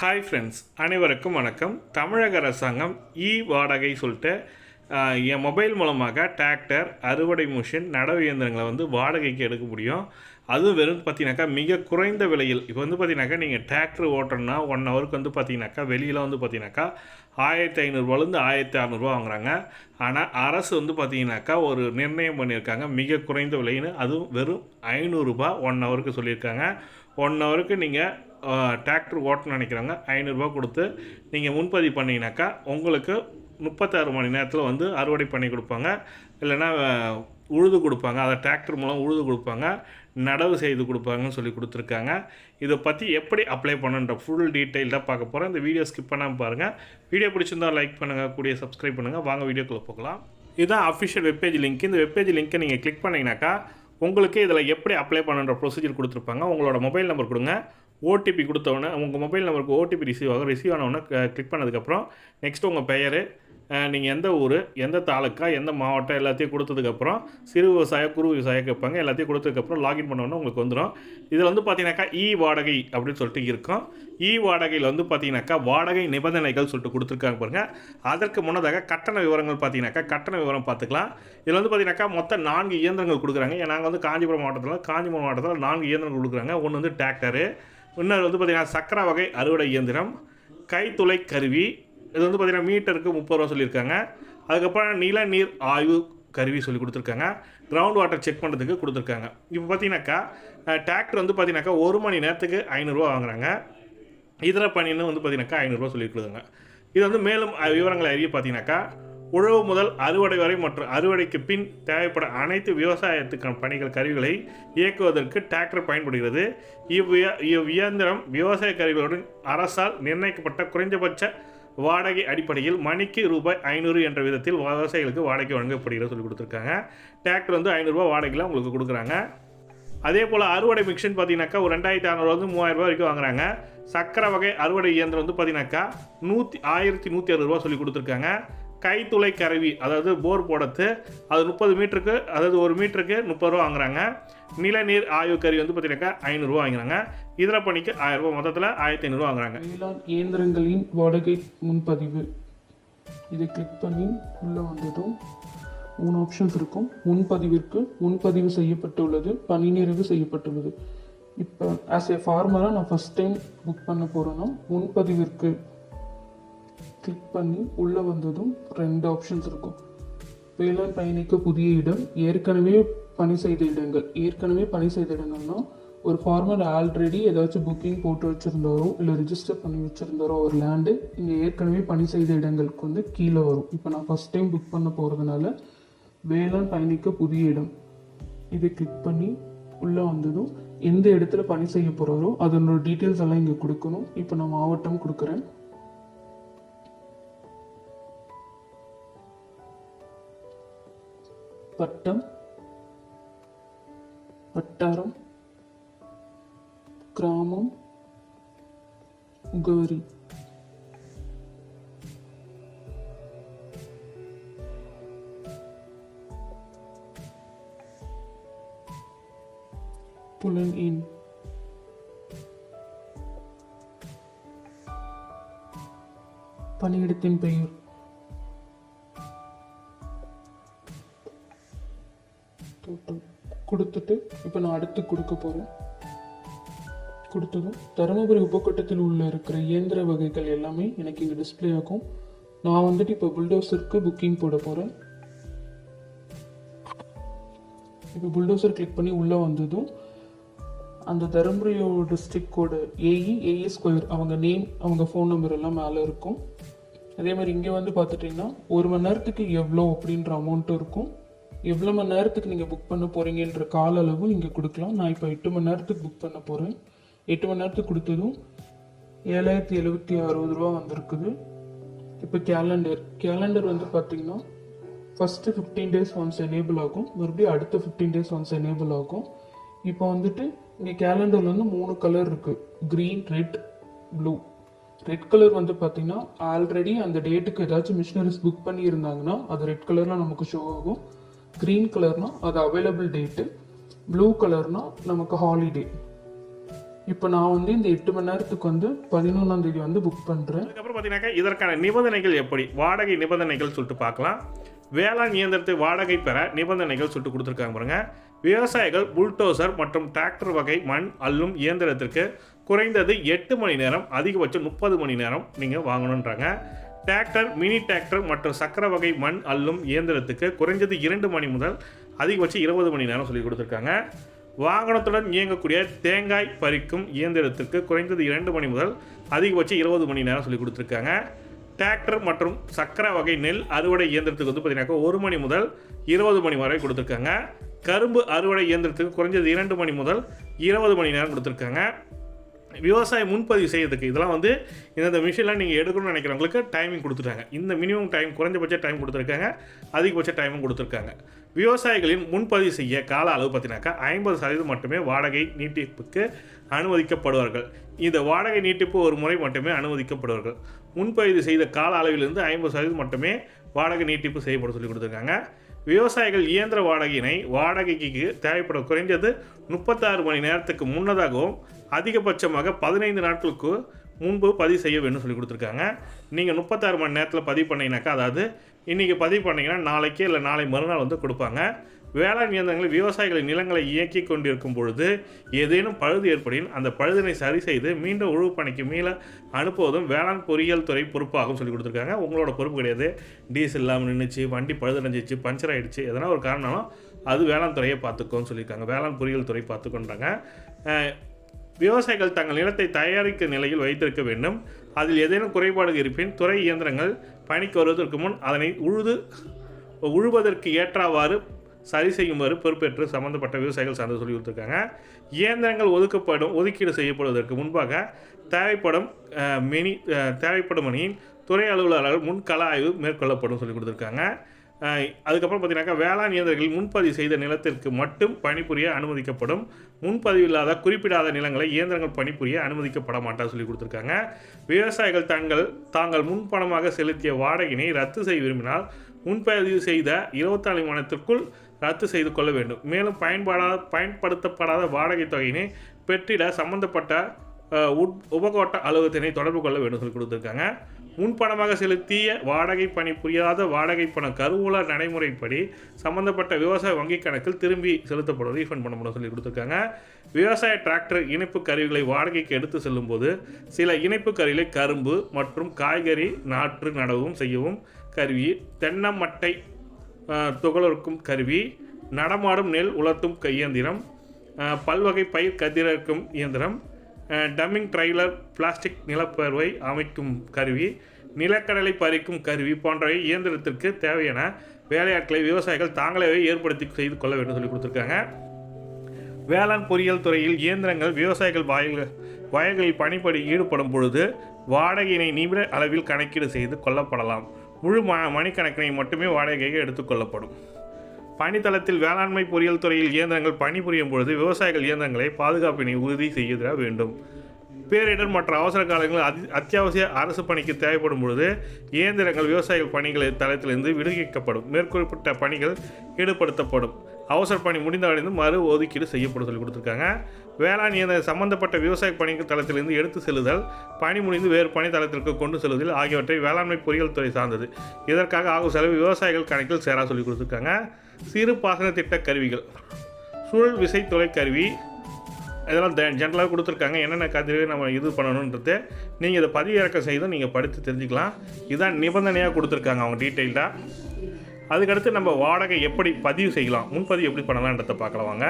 Hi friends அனைவருக்கும் வணக்கம். தமிழக அரசாங்கம் இ வாடகை சொல்லிட்டு என் மொபைல் மூலமாக டிராக்டர் அறுவடை மிஷின் நடவு இயந்திரங்களை வந்து வாடகைக்கு எடுக்க முடியும். அதுவும் வெறும் பார்த்தீங்கன்னாக்கா மிக குறைந்த விலையில் இப்போ வந்து பார்த்தீங்கன்னாக்கா நீங்கள் டிராக்டர் ஓட்டணுன்னா ஒன் ஹவருக்கு வந்து பார்த்தீங்கன்னாக்கா வெளியில் வந்து பார்த்தீங்கன்னாக்கா ஆயிரத்தி ஐநூறுரூவாலேருந்து ஆயிரத்தி அறநூறுவா வாங்குறாங்க. ஆனால் அரசு வந்து பார்த்தீங்கன்னாக்கா ஒரு நிர்ணயம் பண்ணியிருக்காங்க மிக குறைந்த விலைன்னு. அதுவும் வெறும் ஐநூறுரூபா ஒன் ஹவருக்கு சொல்லியிருக்காங்க. ஒன் ஹவருக்கு நீங்கள் டிராக்டர் ஓட்டணும்னு நினைக்கிறாங்க ஐநூறுரூவா கொடுத்து நீங்கள் முன்பதிவு பண்ணிங்கனாக்கா உங்களுக்கு முப்பத்தாறு மணி நேரத்தில் வந்து அறுவடை பண்ணி கொடுப்பாங்க. இல்லைன்னா உழுது கொடுப்பாங்க. அதை டிராக்டர் மூலம் உழுது கொடுப்பாங்க. நடவு செய்து கொடுப்பாங்கன்னு சொல்லி கொடுத்துருக்காங்க. இதை பற்றி எப்படி அப்ளை பண்ணுன்ற ஃபுல் டீட்டெயில்டாக பார்க்க போகிறேன் இந்த வீடியோ ஸ்கிப் பண்ணாமல் பாருங்கள் வீடியோ பிடிச்சிருந்தா லைக் பண்ணுங்கள் கூடிய சப்ஸ்கிரைப் பண்ணுங்கள் வாங்க வீடியோக்குள்ளே போகலாம். இதுதான் அஃபிஷியல் வெப்பேஜ் லிங்க் இந்த வெப்பேஜ் லிங்க்கை நீங்கள் கிளிக் பண்ணிங்கனாக்கா உங்களுக்கு இதில் எப்படி அப்ளை பண்ணுன்ற ப்ரொசீஜர் கொடுத்துருப்பாங்க. உங்களோட மொபைல் நம்பர் கொடுங்க. ஓடிபி கொடுத்தவொடனே உங்கள் மொபைல் நம்பருக்கு ஓடிபி ரிசீவ் ஆகும். ரிசீவ் ஆனவுடனே கிளிக் பண்ணதுக்கப்புறம் நெக்ஸ்ட் உங்கள் பெயர் நீங்கள் எந்த ஊர் எந்த தாலுக்கா எந்த மாவட்டம் எல்லாத்தையும் கொடுத்ததுக்கப்புறம் சிறு விவசாய குறு விவசாயம் கேட்பாங்க. எல்லாத்தையும் கொடுத்ததுக்கப்புறம் லாகின் பண்ணோன்னே உங்களுக்கு வந்துடும் இதில் வந்து பார்த்தீங்கன்னாக்கா இ வாடகை அப்படின்னு சொல்லிட்டு இருக்கும். இ வாடகையில் வந்து பார்த்தீங்கன்னாக்கா வாடகை நிபந்தனைகள் சொல்லிட்டு கொடுத்துருக்காங்க பாருங்கள் அதற்கு முன்னதாக கட்டண விவரங்கள் பார்த்தீங்கன்னாக்கா கட்டண விவரம் பார்த்துக்கலாம். இதில் வந்து பார்த்தீங்கன்னாக்கா மொத்தம் நான்கு இயந்திரங்கள் கொடுக்குறாங்க. ஏன்னா நாங்கள் வந்து காஞ்சிபுரம் மாவட்டத்தில் காஞ்சிபுரம் மாவட்டத்தில் நான்கு இயந்திரங்கள் கொடுக்குறாங்க. ஒன்று வந்து டிராக்டரு இன்னொரு வந்து பார்த்தீங்கன்னா சக்கர வகை அறுவடை இயந்திரம் கைத்துளை கருவி இது வந்து பார்த்தீங்கன்னா மீட்டருக்கு முப்பது ரூபா சொல்லியிருக்காங்க. அதுக்கப்புறம் நில நீர் ஆய்வு கருவி சொல்லி கொடுத்துருக்காங்க. கிரவுண்ட் வாட்டர் செக் பண்ணுறதுக்கு கொடுத்துருக்காங்க. இப்போ பார்த்தீங்கன்னாக்கா டிராக்டர் வந்து பார்த்தீங்கன்னாக்கா ஒரு மணி நேரத்துக்கு ஐநூறுரூவா வாங்குறாங்க. இதர பணின்னு வந்து பார்த்தீங்கன்னாக்கா ஐநூறுரூவா சொல்லியிருக்குதுங்க இது வந்து மேலும் விவரங்களை அறிய பார்த்தீங்கன்னாக்கா உழவு முதல் அறுவடை வரை மற்றும் அறுவடைக்கு பின் தேவைப்பட அனைத்து விவசாயத்துக்கான பணிகள் கருவிகளை இயக்குவதற்கு டிராக்டர் பயன்படுகிறது. இவ்விய இவ் இயந்திரம் விவசாய கருவிகளுடன் அரசால் நிர்ணயிக்கப்பட்ட குறைந்தபட்ச வாடகை அடிப்படையில் மணிக்கு ரூபாய் ஐநூறு என்ற விதத்தில் விவசாயிகளுக்கு வாடகை வழங்கப்படுகிறது சொல்லி கொடுத்துருக்காங்க. டிராக்டர் வந்து ஐநூறுரூவா வாடகையில் உங்களுக்கு கொடுக்குறாங்க. அதே போல் அறுவடை மிஷின் பார்த்தீங்கன்னாக்கா ஒரு ரெண்டாயிரத்தி ஐநூறுரூவா வந்து மூவாயிரம் ரூபாய் வரைக்கும் வாங்குறாங்க. சக்கரை வகை அறுவடை இயந்திரம் வந்து பார்த்தீங்கன்னாக்கா நூற்றி ஆயிரத்தி நூற்றி அறுபது ரூபா சொல்லி கொடுத்துருக்காங்க. கைத்துளை கருவி அதாவது போர் போடத்து அது முப்பது மீட்டருக்கு அதாவது ஒரு மீட்டருக்கு முப்பது ரூபா வாங்குறாங்க. நிலநீர் ஆய்வு கருவி வந்து பார்த்தீங்கன்னாக்கா ஐநூறுரூவா வாங்குறாங்க. இதர பணிக்கு ஆயிரம் ரூபா மொத்தத்தில் ஆயிரத்தி ஐநூறுரூவா வாங்குறாங்க. வேளாண் இயந்திரங்களின் வாடகை முன்பதிவு. இதை கிளிக் பண்ணி உள்ளே வந்ததும் மூணு ஆப்ஷன்ஸ் இருக்கும். முன்பதிவிற்கு முன்பதிவு செய்யப்பட்டுள்ளது பணி நிறைவு செய்யப்பட்டுள்ளது. இப்போ ஆஸ் ஏ ஃபார்மராக நான் ஃபஸ்ட் டைம் புக் பண்ண போகிறேன்னா முன்பதிவிற்கு கிளிக் பண்ணி உள்ளே வந்ததும் ரெண்டு ஆப்ஷன்ஸ் இருக்கும். வேளாண் பயணிக்க புதிய இடம் ஏற்கனவே பணி செய்த இடங்கள். ஏற்கனவே பணி செய்த இடங்கள்னா ஒரு ஃபார்மர் ஆல்ரெடி ஏதாச்சும் புக்கிங் போட்டு வச்சுருந்தாரோ இல்லை ரிஜிஸ்டர் பண்ணி வச்சுருந்தாரோ ஒரு லேண்டு இங்கே ஏற்கனவே பணி செய்த இடங்களுக்கு வந்து கீழே வரும். இப்போ நான் ஃபஸ்ட் டைம் புக் பண்ண போகிறதுனால வேளாண் பயணிக்க புதிய இடம். இதை கிளிக் பண்ணி உள்ளே வந்ததும் எந்த இடத்துல பணி செய்ய போகிறாரோ அதனோட டீட்டெயில்ஸ் எல்லாம் இங்கே கொடுக்கணும். இப்போ நான் மாவட்டம் கொடுக்குறேன். பட்டம் வட்டாரம் கிராமம் முகவரி புலன் எண். பணியிடத்தின் பெயர். நான் அடுத்து கொடுக்க போகிறேன் கொடுத்ததும் தருமபுரி உபக்கட்டத்தில் உள்ள இருக்கிற இயந்திர வகைகள் எல்லாமே எனக்கு இங்கே டிஸ்ப்ளே ஆகும். நான் வந்துட்டு இப்போ புல்டோசருக்கு புக்கிங் போட போகிறேன் இப்போ புல்டோசர் கிளிக் பண்ணி உள்ளே வந்ததும் அந்த தருமபுரியோ டிஸ்ட்ரிக்டோட ஏஇ ஏஇ ஸ்கொயர் அவங்க நேம் அவங்க ஃபோன் நம்பர் எல்லாம் மேலே இருக்கும். அதே மாதிரி இங்கே வந்து பார்த்துட்டிங்கன்னா ஒரு மணி நேரத்துக்கு எவ்வளோ அப்படின்ற அமௌண்ட்டும் இருக்கும். எவ்வளோ மணி நேரத்துக்கு நீங்கள் புக் பண்ண போகிறீங்கன்ற கால அளவு இங்கே கொடுக்கலாம். நான் இப்போ எட்டு மணி நேரத்துக்கு புக் பண்ண போகிறேன் எட்டு மணி நேரத்துக்கு கொடுத்ததும் ஏழாயிரத்தி எழுபத்தி அறுபது ரூபா வந்திருக்குது. இப்போ கேலண்டர் கேலண்டர் வந்து பார்த்தீங்கன்னா first fifteen days once enable ஆகும். மறுபடியும் அடுத்த ஃபிஃப்டீன் டேஸ் ஒன்ஸ் எனேபிள் ஆகும். இப்போ வந்துட்டு இங்கே கேலண்டரில் வந்து மூணு கலர் இருக்குது green red blue red colour வந்து பார்த்தீங்கன்னா ஆல்ரெடி அந்த டேட்டுக்கு ஏதாச்சும் மிஷினரிஸ் புக் பண்ணியிருந்தாங்கன்னா அது ரெட் கலரில் நமக்கு ஷோ ஆகும். க்ரீன் கலர்னா அது அவைலபிள் டேட்டு ப்ளூ கலர்னா நமக்கு ஹாலிடே இப்போ நான் வந்து இந்த எட்டு மணி நேரத்துக்கு வந்து பதினொன்றாம் தேதி வந்து புக் பண்ணுறேன் அதுக்கப்புறம் பார்த்தீங்கன்னாக்கா இதற்கான நிபந்தனைகள் எப்படி? வாடகை நிபந்தனைகள் சொல்லிட்டு பார்க்கலாம். வேளாண் இயந்திரத்தை வாடகை பெற நிபந்தனைகள் சொல்லிட்டு கொடுத்துருக்காங்க பாருங்க. விவசாயிகள் புல்டோசர் மற்றும் டிராக்டர் வகை மண் அள்ளும் இயந்திரத்திற்கு குறைந்தது எட்டு மணி நேரம் அதிகபட்சம் முப்பது மணி நேரம் நீங்கள் வாங்கணுன்றாங்க டிராக்டர் மினி டிராக்டர் மற்றும் சக்கர வகை மண் அள்ளும் இயந்திரத்துக்கு குறைஞ்சது இரண்டு மணி முதல் அதிகபட்சம் இருபது மணி நேரம் சொல்லி கொடுத்துருக்காங்க. வாகனத்துடன் இயங்கக்கூடிய தேங்காய் பறிக்கும் இயந்திரத்திற்கு குறைந்தது இரண்டு மணி முதல் அதிகபட்சம் இருபது மணி நேரம் சொல்லி கொடுத்துருக்காங்க. டிராக்டர் மற்றும் சக்கர வகை நெல் அறுவடை இயந்திரத்துக்கு வந்து பார்த்தீங்கன்னா ஒரு மணி முதல் இருபது மணி வரை கொடுத்துருக்காங்க. கரும்பு அறுவடை இயந்திரத்துக்கு குறைஞ்சது இரண்டு மணி முதல் இருபது மணி நேரம் கொடுத்துருக்காங்க. விவசாய முன்பதிவு செய்யறதுக்கு இதெல்லாம் வந்து இந்த மிஷின்லாம் நீங்கள் எடுக்கணும்னு நினைக்கிறவங்களுக்கு டைமிங் கொடுத்துட்டாங்க. இந்த மினிமம் டைம் குறைஞ்சபட்ச டைம் கொடுத்துருக்காங்க. அதிகபட்ச டைமும் கொடுத்துருக்காங்க. விவசாயிகளின் முன்பதிவு செய்ய கால அளவு பார்த்தீங்கன்னாக்கா ஐம்பது சதவீதம் மட்டுமே வாடகை நீட்டிப்புக்கு அனுமதிக்கப்படுவார்கள். இந்த வாடகை நீட்டிப்பு ஒரு முறை மட்டுமே அனுமதிக்கப்படுவார்கள். முன்பதிவு செய்த கால அளவிலிருந்து ஐம்பது சதவீதம் மட்டுமே வாடகை நீட்டிப்பு செய்யப்பட சொல்லி கொடுத்துருக்காங்க. விவசாயிகள் இயந்திர வாடகையினை வாடகைக்கு தேவைப்படும் குறைஞ்சது முப்பத்தாறு மணி நேரத்துக்கு முன்னதாகவும் அதிகபட்சமாக பதினைந்து நாட்களுக்கு முன்பு பதிவு செய்ய வேணும்னு சொல்லி கொடுத்துருக்காங்க. நீங்கள் முப்பத்தாறு மணி நேரத்தில் பதிவு பண்ணிங்கனாக்கா அதாவது இன்றைக்கி பதிவு பண்ணிங்கன்னா நாளைக்கு இல்லை நாளை மறுநாள் வந்து கொடுப்பாங்க. வேளாண் இயந்திரங்கள் விவசாயிகளின் நிலங்களை இயக்கி கொண்டிருக்கும் பொழுது ஏதேனும் பழுது ஏற்படின் அந்த பழுதினை சரி செய்து மீண்டும் உழவு பணிக்கு மீள அனுப்புவதும் வேளாண் பொறியியல் துறை பொறுப்பாகும் சொல்லி கொடுத்துருக்காங்க. உங்களோட பொறுப்பு கிடையாது. டீசல் இல்லாமல் நின்றுச்சு வண்டி பழுதடைஞ்சிச்சு பஞ்சர் ஆகிடுச்சு எதனா ஒரு காரணம் அது வேளாண் துறையை பார்த்துக்கோன்னு சொல்லியிருக்காங்க. வேளாண் பொறியியல் துறை பார்த்துக்கொண்டாங்க விவசாயிகள் தங்கள் நிலத்தை தயாரிக்க நிலையில் வைத்திருக்க வேண்டும். அதில் ஏதேனும் குறைபாடு இருப்பின் துறை இயந்திரங்கள் பணிக்கு வருவதற்கு முன் அதனை உழுது உழுவதற்கு ஏற்றவாறு சரி செய்யுமாறு பொறுப்பேற்று சம்பந்தப்பட்ட விவசாயிகள் சார்ந்து சொல்லி கொடுத்துருக்காங்க. இயந்திரங்கள் ஒதுக்கப்படும் ஒதுக்கீடு செய்யப்படுவதற்கு முன்பாக தேவைப்படும் மினி தேவைப்படும் அணியின் துறை அலுவலர்கள் முன் கள ஆய்வு மேற்கொள்ளப்படும் சொல்லி கொடுத்துருக்காங்க. அதுக்கப்புறம் பார்த்தீங்கன்னாக்கா வேளாண் இயந்திரங்கள் முன்பதிவு செய்த நிலத்திற்கு மட்டும் பணிபுரிய அனுமதிக்கப்படும். முன்பதிவு இல்லாத குறிப்பிடாத நிலங்களை இயந்திரங்கள் பணிபுரிய அனுமதிக்கப்பட மாட்டா சொல்லி கொடுத்துருக்காங்க. விவசாயிகள் தங்கள் தாங்கள் முன்பணமாக செலுத்திய வாடகையினை ரத்து செய்ய விரும்பினால் முன்பதிவு செய்த இருபத்தாலு மாதத்திற்குள் ரத்து செய்து கொள்ள வேண்டும். மேலும் பயன்பாடாத பயன்படுத்தப்படாத வாடகை தொகையினை பெற்றிட சம்பந்தப்பட்ட உட்- உபகோட்ட அலுவலகத்தினை தொடர்பு கொள்ள வேண்டும் சொல்லி கொடுத்துருக்காங்க. முன்பணமாக செலுத்திய வாடகை பணி புரியாத வாடகை பண கருவூல நடைமுறைப்படி சம்பந்தப்பட்ட விவசாய வங்கி கணக்கில் திரும்பி செலுத்தப்படும். ரீஃபண்ட் பண்ணப்படும் சொல்லி கொடுத்துருக்காங்க. விவசாய டிராக்டர் இணைப்பு கருவிகளை வாடகைக்கு எடுத்து செல்லும்போது சில இணைப்பு கருவிகளை கரும்பு மற்றும் காய்கறி நாற்று நடவும் செய்யவும் கருவி தென்னமட்டை அஹ், கருவி நடமாடும் நெல் உலர்த்தும் கையந்திரம் பல்வகை பயிர் கதிரக்கும் இயந்திரம் டம்மிங் ட்ரைலர் பிளாஸ்டிக் நிலப்பர்வை அமைக்கும் கருவி நிலக்கடலை பறிக்கும் கருவி போன்றவை இயந்திரத்திற்கு தேவையான வேலையாட்களை விவசாயிகள் தாங்களே ஏற்படுத்தி செய்து கொள்ள வேண்டும் சொல்லி கொடுத்துருக்காங்க. வேளாண் பொறியியல் துறையில் இயந்திரங்கள் விவசாயிகள் வயல்கள் வயல்களில் பணிப்படி ஈடுபடும் பொழுது வாடகையினை நிமிட அளவில் கணக்கீடு செய்து கொள்ளப்படலாம். முழு ம மணிக்கணக்கினை மட்டுமே வாடகைக்கு எடுத்துக்கொள்ளப்படும் பணித்தளத்தில் வேளாண்மை பொறியியல் துறையில் இயந்திரங்கள் பணிபுரியும் பொழுது விவசாயிகள் இயந்திரங்களை பாதுகாப்பினை உறுதி செய்திட வேண்டும். பேரிடர் மற்றும் அவசர காலங்களில் அதி அத்தியாவசிய அரசு பணிக்கு தேவைப்படும் பொழுது இயந்திரங்கள் விவசாயிகள் பணிகளை தளத்திலிருந்து விடுவிக்கப்படும். மேற்குறிப்பிட்ட பணிகள் ஈடுபடுத்தப்படும். அவசர பணி முடிந்தவடைந்து மறு ஒதுக்கீடு செய்யப்படும் சொல்லி கொடுத்துருக்காங்க. வேளாண் இயந்திர சம்பந்தப்பட்ட விவசாய பணிகள் தளத்திலிருந்து எடுத்து செல்லுதல் பணி முடிந்து வேறு பணி தளத்திற்கு கொண்டு செல்லுதல் ஆகியவற்றை வேளாண்மை பொறியியல் துறை சார்ந்தது. இதற்காக ஆகும் செலவு விவசாயிகள் கணக்கில் சேரா சொல்லி கொடுத்துருக்காங்க. சிறு பாசன திட்ட கருவிகள். சுழல் விசை தொலைக்கருவி இதெல்லாம் ஜென்ரலாக கொடுத்துருக்காங்க. என்னென்ன கதிரை நம்ம இது பண்ணணுன்றது நீங்கள் இதை பதிவிறக்கம் செய்தும் நீங்கள் படித்து தெரிஞ்சுக்கலாம். இதுதான் நிபந்தனையாக கொடுத்துருக்காங்க அவங்க டீட்டெயில்டாக அதுக்கடுத்து நம்ம வாடகை எப்படி பதிவு செய்யலாம் முன்பதிவு எப்படி பண்ணலான்றதை பார்க்கலாம் வாங்க.